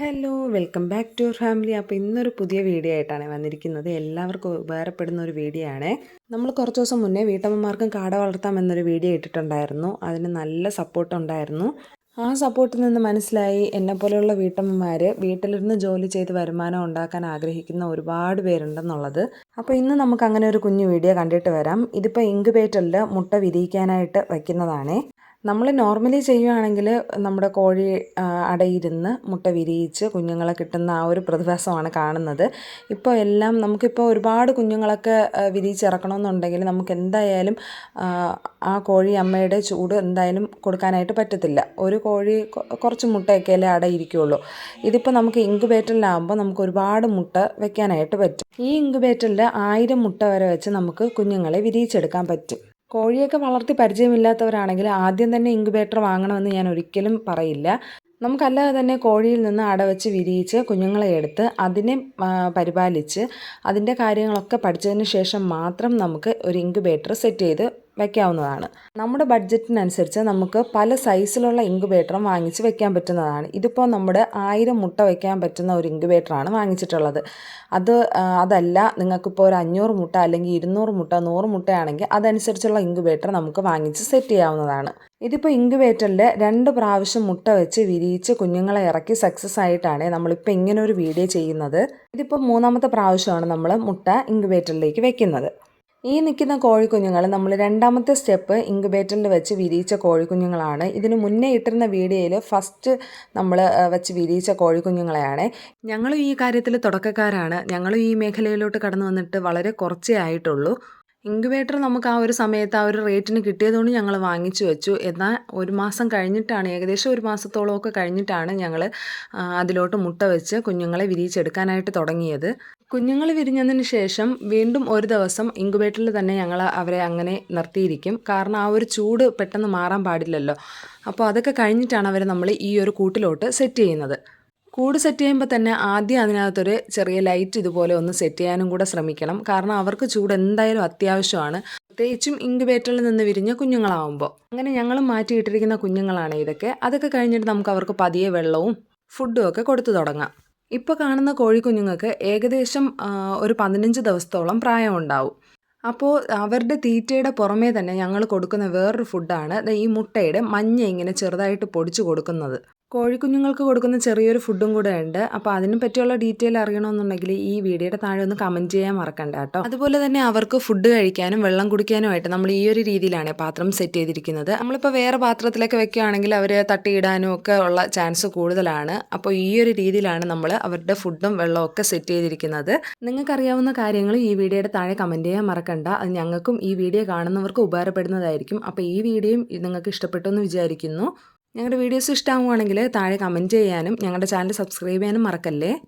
Hello welcome back to your family അപ്പോൾ ഇന്നൊരു പുതിയ വീഡിയോ ആയിട്ടാണ് വന്നിരിക്കുന്നത്. എല്ലാവർക്കും ഉപകാരപ്പെടുന്ന ഒരു വീഡിയോ ആണ്. നമ്മൾ കുറച്ച് ദിവസം മുന്നേ വീട്ടമ്മമാർക്കും കാട വളർത്താം എന്നൊരു വീഡിയോ ഇട്ടിട്ടുണ്ടായിരുന്നു. അതിന് നല്ല സപ്പോർട്ട് ഉണ്ടായിരുന്നു. ആ സപ്പോർട്ടിൽ നിന്ന് മനസ്സിലായി എന്നെ പോലെയുള്ള വീട്ടമ്മമാർ വീട്ടിലിരുന്ന് ജോലി ചെയ്ത് വരുമാനം ഉണ്ടാക്കാൻ ആഗ്രഹിക്കുന്ന ഒരുപാട് പേരുണ്ടെന്നുള്ളത്. അപ്പോൾ ഇന്ന് നമുക്ക് അങ്ങനെ ഒരു കുഞ്ഞു വീഡിയോ കണ്ടിട്ട് വരാം. ഇതിപ്പോൾ ഇങ്കുബേറ്ററിൽ മുട്ട വിരിയിക്കാനായിട്ട് വയ്ക്കുന്നതാണേ നമ്മൾ നോർമലി ചെയ്യുകയാണെങ്കിൽ നമ്മുടെ കോഴി അടയിരുന്ന് മുട്ട വിരിയിച്ച് കുഞ്ഞുങ്ങളെ കിട്ടുന്ന ആ ഒരു പ്രതിഭാസമാണ് കാണുന്നത്. ഇപ്പോൾ എല്ലാം നമുക്കിപ്പോൾ ഒരുപാട് കുഞ്ഞുങ്ങളൊക്കെ വിരിയിച്ചിറക്കണമെന്നുണ്ടെങ്കിൽ നമുക്ക് എന്തായാലും ആ, കോഴി അമ്മയുടെ ചൂട് എന്തായാലും കൊടുക്കാനായിട്ട് പറ്റത്തില്ല. ഒരു കോഴി കുറച്ച് കുറച്ച് മുട്ടയൊക്കെയല്ലേ അടയിരിക്കുള്ളൂ ഇതിപ്പോൾ നമുക്ക് ഇങ്കുബേറ്ററിലാകുമ്പോൾ നമുക്ക് ഒരുപാട് മുട്ട വെക്കാനായിട്ട് പറ്റും. ഈ ഇങ്കുബേറ്ററിൽ ആയിരം മുട്ട വരെ വെച്ച് നമുക്ക് കുഞ്ഞുങ്ങളെ വിരിയിച്ചെടുക്കാൻ പറ്റും. കോഴിയൊക്കെ വളർത്തി പരിചയമില്ലാത്തവരാണെങ്കിൽ ആദ്യം തന്നെ ഇൻക്യുബേറ്റർ വാങ്ങണമെന്ന് ഞാൻ ഒരിക്കലും പറയില്ല. നമുക്കല്ലാതെ തന്നെ കോഴിയിൽ നിന്ന് അടവച്ച് വിരിയിച്ച് കുഞ്ഞുങ്ങളെ എടുത്ത് അതിനെ പരിപാലിച്ച് അതിന്റെ കാര്യങ്ങളൊക്കെ പഠിച്ചതിന് ശേഷം മാത്രം നമുക്ക് ഒരു ഇൻക്യുബേറ്റർ സെറ്റ് ചെയ്ത് വയ്ക്കാവുന്നതാണ് നമ്മുടെ ബഡ്ജറ്റിനനുസരിച്ച് നമുക്ക് പല സൈസിലുള്ള ഇൻക്യുബേറ്ററും വാങ്ങിച്ച് വെക്കാൻ പറ്റുന്നതാണ്. ഇതിപ്പോൾ നമ്മുടെ ആയിരം മുട്ട വയ്ക്കാൻ പറ്റുന്ന ഒരു ഇൻക്യുബേറ്ററാണ് വാങ്ങിച്ചിട്ടുള്ളത്. അത് അതല്ല നിങ്ങൾക്കിപ്പോൾ ഒരു അഞ്ഞൂറ് മുട്ട അല്ലെങ്കിൽ ഇരുന്നൂറ് മുട്ട നൂറ് മുട്ടയാണെങ്കിൽ അതനുസരിച്ചുള്ള ഇൻക്യുബേറ്റർ നമുക്ക് വാങ്ങിച്ച് സെറ്റ് ചെയ്യാവുന്നതാണ്. ഇതിപ്പോൾ ഇൻക്യുബേറ്ററിൽ രണ്ട് പ്രാവശ്യം മുട്ട വെച്ച് വിരിയിച്ച് കുഞ്ഞുങ്ങളെ ഇറക്കി സക്സസ് ആയിട്ടാണ് നമ്മളിപ്പോൾ ഇങ്ങനെ ഒരു വീഡിയോ ചെയ്യുന്നത്. ഇതിപ്പോൾ മൂന്നാമത്തെ പ്രാവശ്യമാണ് നമ്മൾ മുട്ട ഇൻക്യുബേറ്ററിലേക്ക് വെക്കുന്നത്. ഈ നിൽക്കുന്ന കോഴിക്കുഞ്ഞുങ്ങൾ നമ്മൾ രണ്ടാമത്തെ സ്റ്റെപ്പ് ഇൻക്യുബേറ്ററിൽ വെച്ച് വിരിയിച്ച കോഴിക്കുഞ്ഞുങ്ങളാണ്. ഇതിന് മുന്നേ ഇട്ടിരുന്ന വീഡിയോയിൽ ഫസ്റ്റ് നമ്മൾ വെച്ച് വിരിയിച്ച കോഴിക്കുഞ്ഞുങ്ങളെയാണ്. ഞങ്ങളും ഈ കാര്യത്തിൽ തുടക്കക്കാരാണ്. ഞങ്ങളും ഈ മേഖലയിലോട്ട് കടന്നു വന്നിട്ട് വളരെ കുറച്ചേ ആയിട്ടുള്ളൂ. ഇൻക്യുബേറ്റർ നമുക്ക് ആ ഒരു സമയത്ത് ആ ഒരു റേറ്റിന് കിട്ടിയതുകൊണ്ട് ഞങ്ങൾ വാങ്ങിച്ചു വെച്ചു. എന്നാൽ ഒരു മാസം കഴിഞ്ഞിട്ടാണ് ഏകദേശം ഒരു മാസത്തോളമൊക്കെ കഴിഞ്ഞിട്ടാണ് ഞങ്ങൾ അതിലോട്ട് മുട്ട വെച്ച് കുഞ്ഞുങ്ങളെ വിരിയിച്ചെടുക്കാനായിട്ട് തുടങ്ങിയത്. കുഞ്ഞുങ്ങൾ വിരിഞ്ഞതിന് ശേഷം വീണ്ടും ഒരു ദിവസം ഇൻക്യുബേറ്ററിൽ തന്നെ ഞങ്ങൾ അവരെ അങ്ങനെ നിർത്തിയിരിക്കും. കാരണം ആ ഒരു ചൂട് പെട്ടെന്ന് മാറാൻ പാടില്ലല്ലോ. അപ്പോൾ അതൊക്കെ കഴിഞ്ഞിട്ടാണ് അവരെ നമ്മൾ ഈ ഒരു കൂട്ടിലോട്ട് സെറ്റ് ചെയ്യുന്നത്. കൂട് സെറ്റ് ചെയ്യുമ്പോൾ തന്നെ ആദ്യം അതിനകത്തൊരു ചെറിയ ലൈറ്റ് ഇതുപോലെ ഒന്ന് സെറ്റ് ചെയ്യാനും കൂടെ ശ്രമിക്കണം. കാരണം അവർക്ക് ചൂട് എന്തായാലും അത്യാവശ്യമാണ്. പ്രത്യേകിച്ചും ഇൻക്യുബേറ്ററിൽ നിന്ന് വിരിഞ്ഞ കുഞ്ഞുങ്ങളാവുമ്പോൾ അങ്ങനെ ഞങ്ങൾ മാറ്റിയിട്ടിരിക്കുന്ന കുഞ്ഞുങ്ങളാണ് ഇതൊക്കെ. അതൊക്കെ കഴിഞ്ഞിട്ട് നമുക്ക് അവർക്ക് പതിയെ വെള്ളവും ഫുഡും ഒക്കെ കൊടുത്തു തുടങ്ങാം. ഇപ്പോൾ കാണുന്ന കോഴിക്കുഞ്ഞുങ്ങൾക്ക് ഏകദേശം ഒരു പതിനഞ്ച് ദിവസത്തോളം പ്രായമുണ്ടാവും. അപ്പോൾ അവരുടെ തീറ്റയുടെ പുറമേ തന്നെ ഞങ്ങൾ കൊടുക്കുന്ന വേറൊരു ഫുഡാണ് ഈ മുട്ടയുടെ മഞ്ഞ ഇങ്ങനെ ചെറുതായിട്ട് പൊടിച്ച് കൊടുക്കുന്നത്. കോഴിക്കുഞ്ഞുങ്ങൾക്ക് കൊടുക്കുന്ന ചെറിയൊരു ഫുഡും കൂടെ ഉണ്ട്. അപ്പോൾ അതിനെ പറ്റിയുള്ള ഡീറ്റെയിൽ അറിയണമെന്നുണ്ടെങ്കിൽ ഈ വീഡിയോയുടെ താഴെ ഒന്ന് കമന്റ് ചെയ്യാൻ മറക്കണ്ട കേട്ടോ. അതുപോലെ തന്നെ അവർക്ക് ഫുഡ് കഴിക്കാനും വെള്ളം കുടിക്കാനുമായിട്ട് നമ്മൾ ഈ ഒരു രീതിയിലാണ് പാത്രം സെറ്റ് ചെയ്തിരിക്കുന്നത്. നമ്മളിപ്പോൾ വേറെ പാത്രത്തിലൊക്കെ വെക്കുകയാണെങ്കിൽ അവർ തട്ടിയിടാനും ഒക്കെ ഉള്ള ചാൻസ് കൂടുതലാണ്. അപ്പോൾ ഈ ഒരു രീതിയിലാണ് നമ്മൾ അവരുടെ ഫുഡും വെള്ളവും ഒക്കെ സെറ്റ് ചെയ്തിരിക്കുന്നത്. നിങ്ങൾക്കറിയാവുന്ന കാര്യങ്ങൾ ഈ വീഡിയോയുടെ താഴെ കമന്റ് ചെയ്യാൻ മറക്കണ്ട. അത് ഞങ്ങൾക്കും ഈ വീഡിയോ കാണുന്നവർക്ക് ഉപകാരപ്പെടുന്നതായിരിക്കും. അപ്പോൾ ഈ വീഡിയോയും നിങ്ങൾക്ക് ഇഷ്ടപ്പെട്ടു എന്ന് വിചാരിക്കുന്നു. ഞങ്ങളുടെ വീഡിയോസ് ഇഷ്ടമാവുകയാണെങ്കിൽ താഴെ കമന്റ് ചെയ്യാനും ഞങ്ങളുടെ ചാനൽ സബ്സ്ക്രൈബ് ചെയ്യാനും മറക്കല്ലേ?